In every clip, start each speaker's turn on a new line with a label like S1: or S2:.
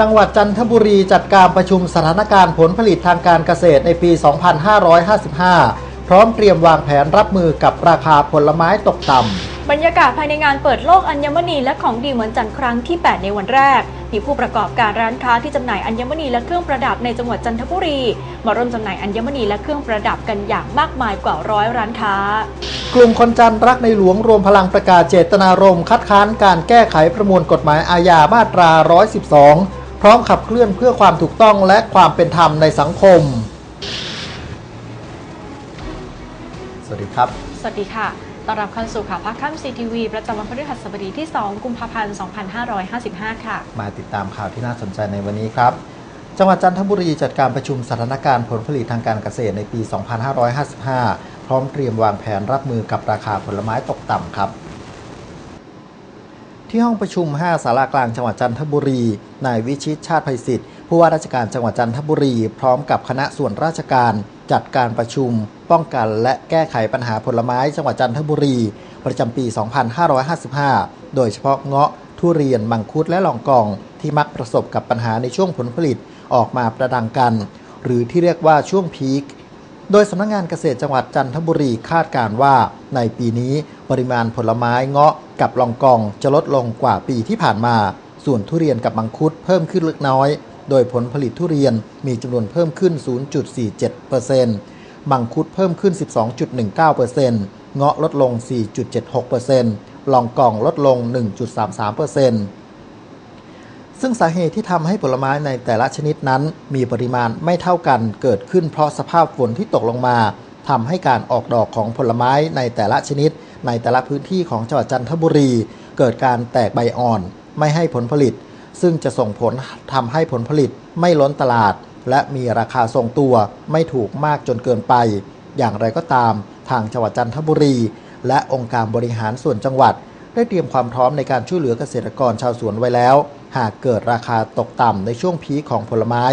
S1: จังหวัดจันทบุรีจัดการประชุมสถานการณ์ผลผลิตทางการเกษตรในปี 2555 พร้อมเตรียมวางแผนรับมือกับราคาผลไม้ตกต่ำ
S2: บรรยากาศภายในงานเปิดโลกอัญมณีและของดีเหมือนจันทร์ครั้งที่ 8 ในวันแรก มีผู้ประกอบการร้านค้าที่จำหน่ายอัญมณีและเครื่องประดับในจังหวัดจันทบุรี มาร่วมจำหน่ายอัญมณีและเครื่องประดับกันอย่างมากมายกว่าร้อยร้านค้า
S1: กลุ่มคนจันทร์รักในหลวงรวมพลังประกาศเจตนารมณ์คัดค้านการแก้ไขประมวลกฎหมายอาญามาตรา 112 พร้อมขับเคลื่อนเพื่อความถูกต้องและความเป็นธรรมในสังคม สวัสดีครับ
S2: สวัสดีค่ะ ต้อนรับเข้าสู่ข่าวพักค่ำซีทีวีประจำวันพฤหัสบดีที่ 2 กุมภาพันธ์ 2555 ค่ะ
S1: มาติดตามข่าวที่น่าสนใจในวันนี้ครับ จังหวัดจันทบุรีจัดการประชุมสถานการณ์ผลผลิตทางการเกษตรในปี 2555 พร้อมเตรียมวางแผนรับมือกับราคาผลไม้ตกต่ำครับ ที่ห้องประชุม5สารากลางจังหวัดจันทบุรี นายวิชิตชาติไพศิษฐ์ผู้ว่าราชการจังหวัดจันทบุรี พร้อมกับคณะส่วนราชการ จัดการประชุม ป้องกันและแก้ไขปัญหาผลไม้จังหวัดจันทบุรี ประจำปี 2555 โดยเฉพาะเงาะ ทุเรียน มังคุดและลองกอง ที่มักประสบกับปัญหาในช่วงผลผลิตออกมาประดังกัน หรือที่เรียกว่าช่วงพีคโดยสำนักงานเกษตรจังหวัดจันทบุรีคาดการณ์ว่า ในปีนี้ ปริมาณผลไม้เงาะกับลองกองจะลดลงกว่าปีที่ผ่านมา ส่วนทุเรียนกับมังคุดเพิ่มขึ้นเล็กน้อย โดยผลผลิตทุเรียนมีจำนวนเพิ่มขึ้น 0.47%มังคุดเพิ่มขึ้น 12.19%เงาะลดลง 4.76%ลองกองลดลง 1.33%ซึ่งสาเหตุที่ทำให้ผลไม้ในแต่ละชนิดนั้นมีปริมาณไม่เท่ากันเกิดขึ้นเพราะสภาพฝนที่ตกลงมาทำให้การออกดอกของผลไม้ในแต่ละชนิด ในแต่ละพื้นที่ของจังหวัดจันทบุรี เกิดการแตกใบอ่อน ไม่ให้ผลผลิต ซึ่งจะส่งผลทำให้ผลผลิตไม่ล้นตลาด และมีราคาทรงตัวไม่ถูกมากจนเกินไป อย่างไรก็ตาม ทางจังหวัดจันทบุรี และองค์การบริหารส่วนจังหวัด ได้เตรียมความพร้อมในการช่วยเหลือเกษตรกรชาวสวนไว้แล้ว หากเกิดราคาตกต่ำในช่วงพีของผลไม้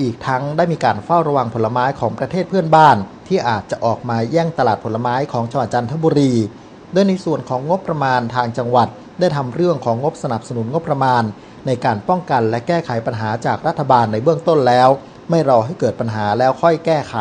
S1: อีกทั้งได้มีการเฝ้าระวังผลไม้ของประเทศเพื่อนบ้าน ที่อาจจะออกมาแย่งตลาดผลไม้ของจังหวัดจันทบุรีโดยในส่วนของงบประมาณทางจังหวัด ได้ทำเรื่องของงบสนับสนุนงบประมาณ ในการป้องกันและแก้ไขปัญหาจากรัฐบาลในเบื้องต้นแล้ว ไม่รอให้เกิดปัญหาแล้วค่อยแก้ไข